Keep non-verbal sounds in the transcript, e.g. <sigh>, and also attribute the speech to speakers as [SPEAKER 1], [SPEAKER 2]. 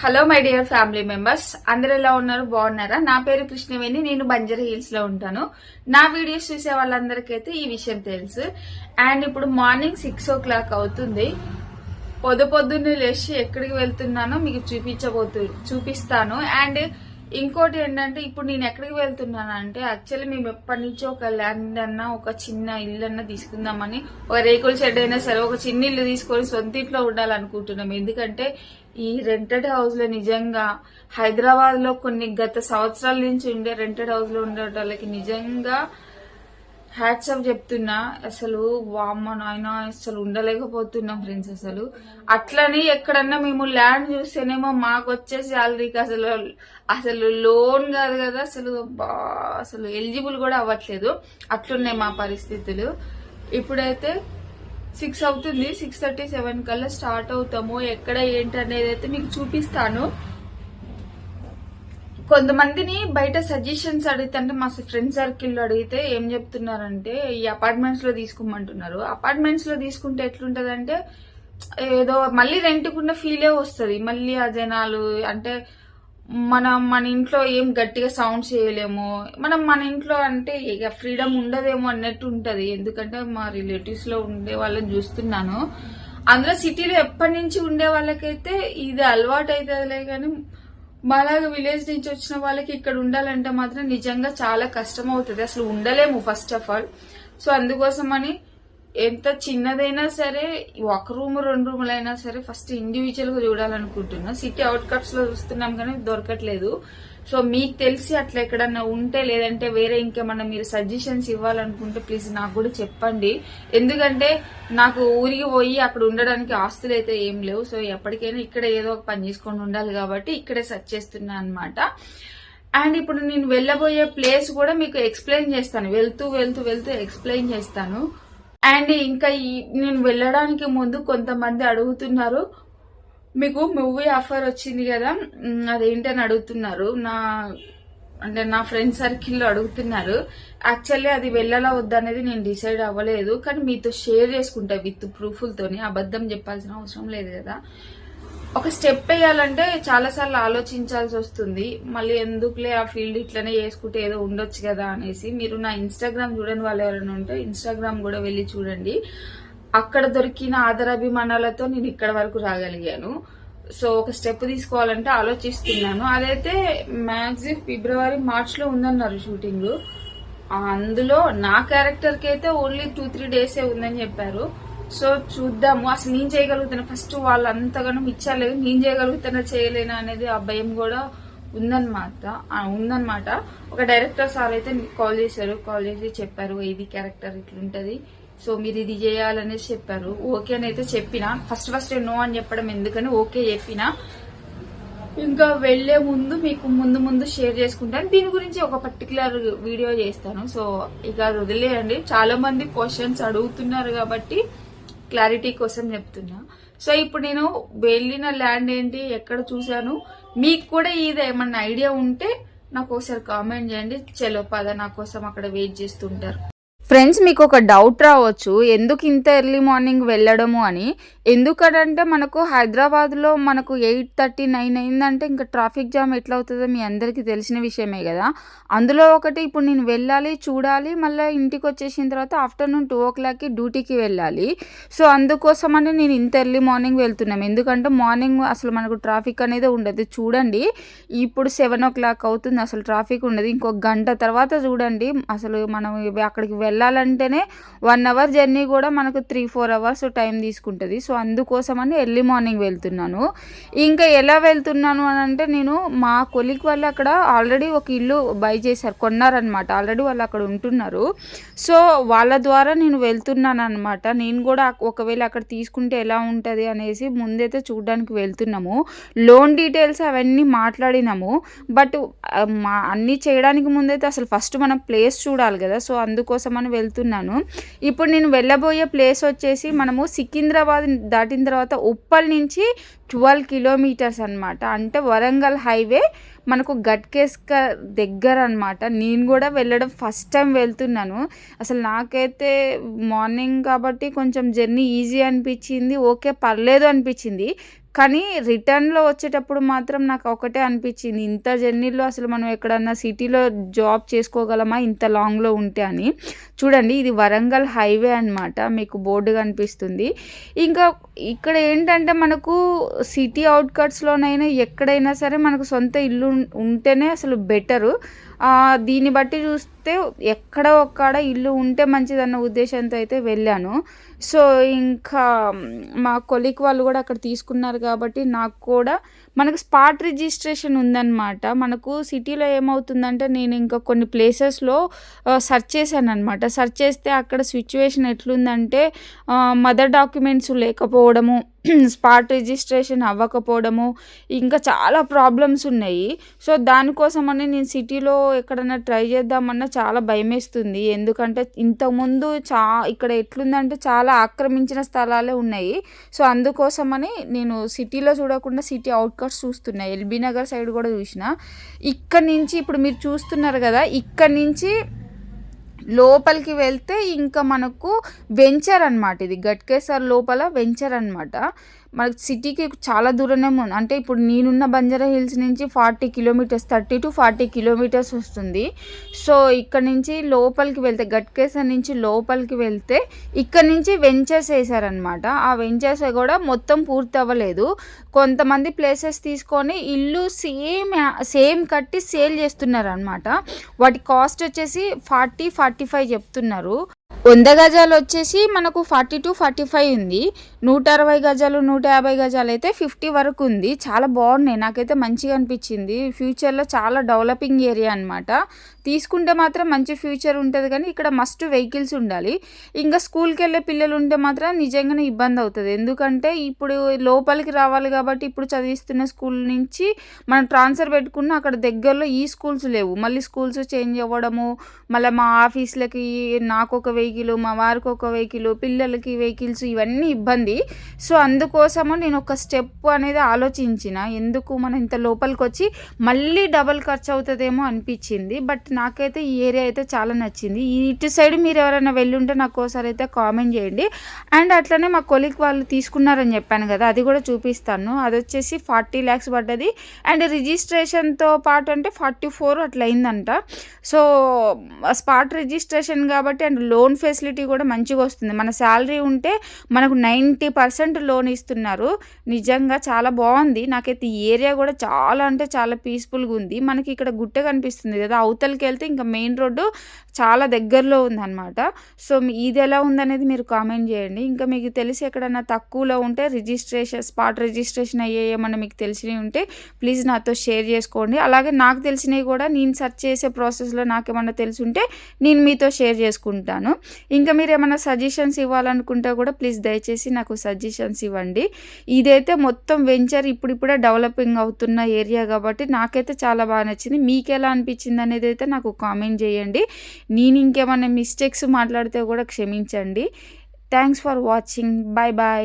[SPEAKER 1] Hello my dear family members అందరు ఎలా ఉన్నారు? బాగున్నారా? నా పేరు కృష్ణవేణి. నేను బంజర్ హిల్స్లో ఉంటాను. నా వీడియోస్ చూసే వాళ్ళందరికైతే ఈ విషయం తెలుసు. అండ్ ఇప్పుడు మార్నింగ్ సిక్స్ ఓ క్లాక్ అవుతుంది. పొద్దు పొద్దున్నే లేచి ఎక్కడికి వెళ్తున్నానో మీకు చూపించబోతు చూపిస్తాను. అండ్ ఇంకోటి ఏంటంటే ఇప్పుడు నేను ఎక్కడికి వెళ్తున్నాను అంటే యాక్చువల్లీ మేము ఎప్పటి నుంచో ఒక ల్యాండ్ అన్నా ఒక చిన్న ఇల్లు అన్నా తీసుకుందామని ఒక రేకుల షెడ్ అయినా సరే ఒక చిన్న ఇల్లు తీసుకొని సొంత ఇంట్లో ఉండాలనుకుంటున్నాం. ఎందుకంటే ఈ రెంటెడ్ హౌస్లో నిజంగా హైదరాబాద్లో కొన్ని గత సంవత్సరాల నుంచి ఉండే రెంటెడ్ హౌస్లో ఉండే వాళ్ళకి నిజంగా హ్యాట్సప్ చెప్తున్నా. అసలు వామ్మ నాయన అసలు ఉండలేకపోతున్నాం ఫ్రెండ్స్ అసలు. అట్లని ఎక్కడన్నా మేము ల్యాండ్ చూస్తేనేమో మాకు వచ్చే శాలరీకి అసలు అసలు లోన్ కాదు కదా అసలు బా అసలు ఎలిజిబుల్ కూడా అవ్వట్లేదు. అట్లున్నాయి మా పరిస్థితులు. ఇప్పుడైతే సిక్స్ అవుతుంది సిక్స్ థర్టీ సెవెన్ కల్లా స్టార్ట్ అవుతాము. ఎక్కడ ఏంటి అనేది అయితే మీకు చూపిస్తాను. కొంతమందిని బయట సజెషన్స్ అడిగితే అంటే మా ఫ్రెండ్ సర్కిల్లో అడిగితే ఏం చెప్తున్నారంటే ఈ అపార్ట్మెంట్స్లో తీసుకోమంటున్నారు. అపార్ట్మెంట్స్లో తీసుకుంటే ఎట్లుంటదంటే ఏదో మళ్ళీ రెంట్కున్న ఫీలే వస్తుంది. మళ్ళీ ఆ జనాలు అంటే మనం మన ఇంట్లో ఏం గట్టిగా సౌండ్స్ చేయలేము. మనం మన ఇంట్లో అంటే ఇక ఫ్రీడమ్ ఉండదేమో అన్నట్టు ఉంటుంది. ఎందుకంటే మా రిలేటివ్స్లో ఉండే వాళ్ళని చూస్తున్నాను. అందులో సిటీలో ఎప్పటి నుంచి ఉండే వాళ్ళకైతే ఇది అలవాటు అవుతుందిలే కానీ మాలాగా విలేజ్ నుంచి వచ్చిన వాళ్ళకి ఇక్కడ ఉండాలంటే మాత్రం నిజంగా చాలా కష్టం అవుతుంది అసలు ఉండలేము ఫస్ట్ ఆఫ్ ఆల్ సో అందుకోసమని ఎంత చిన్నదైనా సరే ఒక రూమ్ రెండు రూములైనా సరే ఫస్ట్ ఇండివిజువల్గా చూడాలనుకుంటున్నా. సిటీ అవుట్ కట్స్లో చూస్తున్నాం కానీ దొరకట్లేదు. సో మీకు తెలిసి అట్లా ఎక్కడన్నా ఉంటే లేదంటే వేరే ఇంకేమన్నా మీరు సజెషన్స్ ఇవ్వాలనుకుంటే ప్లీజ్ నాకు కూడా చెప్పండి. ఎందుకంటే నాకు ఊరికి పోయి అక్కడ ఉండడానికి ఆస్తులు అయితే ఏం లేవు. సో ఎప్పటికైనా ఇక్కడ ఏదో ఒక పని చేసుకొని ఉండాలి కాబట్టి ఇక్కడే సెర్చ్ చేస్తున్నా అనమాట అండ్ ఇప్పుడు నేను వెళ్ళబోయే ప్లేస్ కూడా మీకు ఎక్స్ప్లెయిన్ చేస్తాను. వెళ్తూ వెళ్తూ వెళ్తూ ఎక్స్ప్లెయిన్ చేస్తాను. అండ్ ఇంకా ఈ నేను వెళ్ళడానికి ముందు కొంతమంది అడుగుతున్నారు. మీకు మూవీ ఆఫర్ వచ్చింది కదా అదేంటని అడుగుతున్నారు. నా అంటే నా ఫ్రెండ్ సర్కిల్లో అడుగుతున్నారు. యాక్చువల్లీ అది వెళ్ళాలా వద్దనేది నేను డిసైడ్ అవ్వలేదు. కానీ మీతో షేర్ చేసుకుంటా విత్ ప్రూఫ్లతోని. అబద్ధం చెప్పాల్సిన అవసరం లేదు కదా. ఒక స్టెప్ వేయాలంటే చాలా సార్లు ఆలోచించాల్సి వస్తుంది. మళ్ళీ ఎందుకులే ఆ ఫీల్డ్ ఇట్లనే చేసుకుంటే ఏదో ఉండొచ్చు కదా అనేసి. మీరు నా ఇన్స్టాగ్రామ్ చూడని వాళ్ళు ఎవరైనా ఉంటే ఇన్స్టాగ్రామ్ కూడా వెళ్ళి చూడండి. అక్కడ దొరికిన ఆదరాభిమానాలతో నేను ఇక్కడ వరకు రాగలిగాను. సో ఒక స్టెప్ తీసుకోవాలంటే ఆలోచిస్తున్నాను. అదైతే మ్యాక్సిమం ఫిబ్రవరి మార్చ్లో ఉందన్నారు షూటింగ్. అందులో నా క్యారెక్టర్కి అయితే ఓన్లీ టూ త్రీ డేసే ఉందని చెప్పారు. సో చూద్దాము. అసలు నేను చేయగలుగుతాను ఫస్ట్ వాళ్ళు అంతగానో ఇచ్చాలేదు నేను చేయగలుగుతానా చేయలేనా అనేది ఆ భయం కూడా ఉందన్నమాట. ఉందన్నమాట. ఒక డైరెక్టర్ సార్ అయితే కాల్ చేశారు. కాల్ చేసి చెప్పారు ఇది క్యారెక్టర్ ఇట్లుంటది. సో మీరు ఇది చేయాలనేసి చెప్పారు. ఓకే అని అయితే చెప్పిన. ఫస్ట్ ఫస్ట్ నో అని చెప్పడం ఎందుకని ఓకే చెప్పిన. ఇంకా వెళ్ళే ముందు మీకు ముందు ముందు షేర్ చేసుకుంటాను. దీని గురించి ఒక పర్టికులర్ వీడియో చేస్తాను. సో ఇక అది వదిలేయండి. చాలా మంది క్వశ్చన్స్ అడుగుతున్నారు కాబట్టి క్లారిటీ కోసం చెప్తున్నా. సో ఇప్పుడు నేను వెళ్ళిన ల్యాండ్ ఏంటి ఎక్కడ చూశాను మీకు కూడా ఇది ఏమన్నా ఐడియా ఉంటే నాకు ఒకసారి కామెంట్ చేయండి. చలో పద నా కోసం అక్కడ వెయిట్ చేస్తుంటారు
[SPEAKER 2] ఫ్రెండ్స్ మీకు ఒక డౌట్ రావచ్చు. ఎందుకు ఇంత ఎర్లీ మార్నింగ్ వెళ్ళడము అని? ఎందుకనంటే మనకు హైదరాబాద్లో మనకు ఎయిట్ థర్టీ నైన్ అయిందంటే ఇంకా ట్రాఫిక్ జామ్ ఎట్లా అవుతుందో మీ అందరికీ తెలిసిన విషయమే కదా. అందులో ఒకటి ఇప్పుడు నేను వెళ్ళాలి చూడాలి మళ్ళీ ఇంటికి వచ్చేసిన తర్వాత ఆఫ్టర్నూన్ టూ ఓ క్లాక్కి డ్యూటీకి వెళ్ళాలి. సో అందుకోసమని నేను ఇంత ఎర్లీ మార్నింగ్ వెళ్తున్నాం. ఎందుకంటే మార్నింగ్ అసలు మనకు ట్రాఫిక్ అనేది ఉండదు. చూడండి ఇప్పుడు సెవెన్ ఓ క్లాక్ అవుతుంది. అసలు ట్రాఫిక్ ఉండదు. ఇంకొక గంట తర్వాత చూడండి అసలు మనం అక్కడికి వెళ్ళాలి వెళ్ళాలంటేనే వన్ అవర్ జర్నీ కూడా మనకు త్రీ ఫోర్ అవర్స్ టైం తీసుకుంటుంది. సో అందుకోసమని ఎర్లీ మార్నింగ్ వెళ్తున్నాను. ఇంకా ఎలా వెళ్తున్నాను అని అంటే నేను మా కొలిక్ వాళ్ళు అక్కడ ఆల్రెడీ ఒక ఇల్లు బై చేశారు కొన్నారనమాట ఆల్రెడీ వాళ్ళు అక్కడ ఉంటున్నారు. సో వాళ్ళ ద్వారా నేను వెళ్తున్నాను అనమాట నేను కూడా ఒకవేళ అక్కడ తీసుకుంటే ఎలా ఉంటుంది అనేసి ముందైతే చూడడానికి వెళ్తున్నాము. లోన్ డీటెయిల్స్ అవన్నీ మాట్లాడినాము. బట్ మా అన్నీ చేయడానికి ముందైతే అసలు ఫస్ట్ మనం ప్లేస్ చూడాలి కదా. సో తీసుకొని వెళ్తున్నాను. ఇప్పుడు నేను వెళ్ళబోయే ప్లేస్ వచ్చేసి మనము సికింద్రాబాద్ దాటిన తర్వాత ఉప్పల్ నుంచి ట్వెల్వ్ కిలోమీటర్స్ అన్నమాట. అంటే వరంగల్ హైవే మనకు గట్కేస్కర్ దగ్గర అనమాట నేను కూడా వెళ్ళడం ఫస్ట్ టైం వెళ్తున్నాను. అసలు నాకైతే మార్నింగ్ కాబట్టి కొంచెం జర్నీ ఈజీ అనిపించింది. ఓకే పర్లేదు అనిపించింది. కానీ రిటర్న్‌లో వచ్చేటప్పుడు మాత్రం నాకు ఒకటే అనిపించింది. ఇంత జర్నీలో అసలు మనం ఎక్కడన్నా సిటీలో జాబ్ చేసుకోగలమా ఇంత లాంగ్‌లో ఉంటే అని. చూడండి ఇది వరంగల్ హైవే అన్నమాట. మీకు బోర్డు కనిపిస్తుంది. ఇంకా ఇక్కడ ఏంటంటే మనకు సిటీ అవుట్కట్స్లోనైనా ఎక్కడైనా సరే మనకు సొంత ఇల్లు ఉం ఉంటేనే అసలు బెటరు. దీన్ని బట్టి చూస్తే ఎక్కడ ఒక్కడ ఇల్లు ఉంటే మంచిదన్న ఉద్దేశంతో అయితే వెళ్ళాను. సో, ఇంకా మా కొలీగ్ వాళ్ళు కూడా అక్కడ తీసుకున్నారు కాబట్టి నాకు కూడా మనకు స్పాట్ రిజిస్ట్రేషన్ ఉందన్నమాట. మనకు సిటీలో ఏమవుతుందంటే నేను ఇంకా కొన్ని ప్లేసెస్‌లో సెర్చ్ సెర్చ్ చేశానన్నమాట. సెర్చ్ చేస్తే అక్కడ సిచ్యువేషన్ ఎట్లుందంటే మదర్ డాక్యుమెంట్స్ లేకపోవడము, <clears throat> స్పాట్ రిజిస్ట్రేషన్ అవ్వకపోవడము, ఇంకా చాలా ప్రాబ్లమ్స్ ఉన్నాయి. సో, దానికోసమని నేను సిటీలో ఎక్కడన్నా ట్రై చేద్దామన్నా చాలా భయమేస్తుంది. ఎందుకంటే ఇంతకుముందు చా ఇక్కడ ఎట్లుందంటే చాలా ఆక్రమించిన స్థలాలే ఉన్నాయి. సో, అందుకోసమని నేను సిటీలో చూడకుండా సిటీ అవుట్కట్స్ చూస్తున్నా. ఎల్బీ నగర్ సైడ్ కూడా చూసినా. ఇక్కడి నుంచి ఇప్పుడు మీరు చూస్తున్నారు కదా! ఇక్కడి నుంచి లోపలికి వెళ్తే ఇంకా మనకు వెంచర్ అనమాట ఇది. గట్కేసర్ లోపల వెంచర్ అనమాట మనకు సిటీకి చాలా దూరమే ఉంది. అంటే ఇప్పుడు నేనున్న బంజారా హిల్స్ నుంచి 40 కిలోమీటర్స్ 30-40 కిలోమీటర్స్ వస్తుంది. సో, ఇక్కడ నుంచి లోపలికి వెళ్తే గట్కేసర్ నుంచి లోపలికి వెళ్తే ఇక్కడ నుంచి వెంచర్స్ వేసారనమాట ఆ వెంచర్స్ కూడా మొత్తం పూర్తి అవ్వలేదు. కొంతమంది ప్లేసెస్ తీసుకొని ఇల్లు సేమ్ సేమ్ కట్టి సేల్ చేస్తున్నారు అనమాట వాటి కాస్ట్ వచ్చేసి 40, 45 చెప్తున్నారు. వంద గజాలు వచ్చేసి మనకు 40-45 ఉంది. 160 గజాలు, నూట యాభై గజాలు అయితే ఫిఫ్టీ వరకు ఉంది. చాలా బాగున్నాయి. నాకైతే మంచిగా అనిపించింది. ఫ్యూచర్‌లో చాలా డెవలపింగ్ ఏరియా అన్నమాట. తీసుకుంటే మాత్రం మంచి ఫ్యూచర్ ఉంటుంది కానీ ఇక్కడ మస్ట్ వెహికల్స్ ఉండాలి. ఇంకా స్కూల్కి వెళ్ళే పిల్లలు ఉంటే మాత్రం నిజంగానే ఇబ్బంది అవుతుంది ఎందుకంటే ఇప్పుడు లోపలికి రావాలి కాబట్టి ఇప్పుడు చదివిస్తున్న స్కూల్ నుంచి మనం ట్రాన్స్‌ఫర్ పెట్టుకున్న అక్కడ దగ్గరలో ఈ స్కూల్స్ లేవు. మళ్ళీ స్కూల్స్ చేంజ్ అవ్వడము, మళ్ళీ మా ఆఫీస్‌లకి నాకు ఒక వెహికల్, మా వారికి ఒక వెహికల్, పిల్లలకి వెహికల్స్ ఇవన్నీ ఇబ్బంది. సో, అందుకోసము నేను ఒక స్టెప్ అనేది ఆలోచించిన. ఎందుకు మనం ఇంత లోపలికి వచ్చి మళ్ళీ డబల్ ఖర్చు అవుతుందేమో అనిపించింది. బట్ నాకైతే ఈ ఏరియా అయితే చాలా నచ్చింది. ఇటు సైడ్ మీరు ఎవరైనా వెళ్ళుంటే నాకు ఒకసారి అయితే కామెంట్ చేయండి. అండ్ అట్లనే మా కొలీగ్ వాళ్ళు తీసుకున్నారని చెప్పాను కదా! అది కూడా చూపిస్తాను. అది వచ్చేసి ఫార్టీ ల్యాక్స్ పడ్డది. అండ్ రిజిస్ట్రేషన్‌తో పాటు అంటే 44 అట్లా అయిందంట. సో, స్పాట్ రిజిస్ట్రేషన్ కాబట్టి అండ్ లోన్ ఫెసిలిటీ కూడా మంచిగా వస్తుంది. మన శాలరీ ఉంటే మనకు 90% లోన్ ఇస్తున్నారు. నిజంగా చాలా బాగుంది. నాకైతే ఈ ఏరియా కూడా చాలా అంటే చాలా పీస్‌ఫుల్‌గా ఉంది. మనకి ఇక్కడ గుట్ట కనిపిస్తుంది కదా! వెళ్తే ఇంకా మెయిన్ రోడ్డు చాలా దగ్గరలో ఉందన్నమాట. సో, ఇది ఎలా ఉందనేది మీరు కామెంట్ చేయండి. ఇంకా మీకు తెలిసి ఎక్కడన్నా తక్కువలో ఉంటే రిజిస్ట్రేషన్ స్పాట్ రిజిస్ట్రేషన్ అయ్యేయి ఏమన్నా మీకు తెలిసినవి ఉంటే ప్లీజ్ నాతో షేర్ చేసుకోండి. అలాగే నాకు తెలిసినవి కూడా నేను సెర్చ్ చేసే ప్రాసెస్‌లో నాకేమన్నా తెలిసుంటే నేను మీతో షేర్ చేసుకుంటాను. ఇంకా మీరు ఏమైనా సజెషన్స్ ఇవ్వాలనుకుంటే కూడా ప్లీజ్ దయచేసి నాకు సజెషన్స్ ఇవ్వండి. ఇదైతే మొత్తం వెంచర్ ఇప్పుడిప్పుడే డెవలపింగ్ అవుతున్న ఏరియా కాబట్టి నాకైతే చాలా బాగా నచ్చింది. మీకు ఎలా అనిపించింది అనేది అయితే నాకు కామెంట్ చేయండి. నేను ఇంకేమైనా మిస్టేక్స్ మాట్లాడితే కూడా క్షమించండి. Thanks for watching. Bye bye.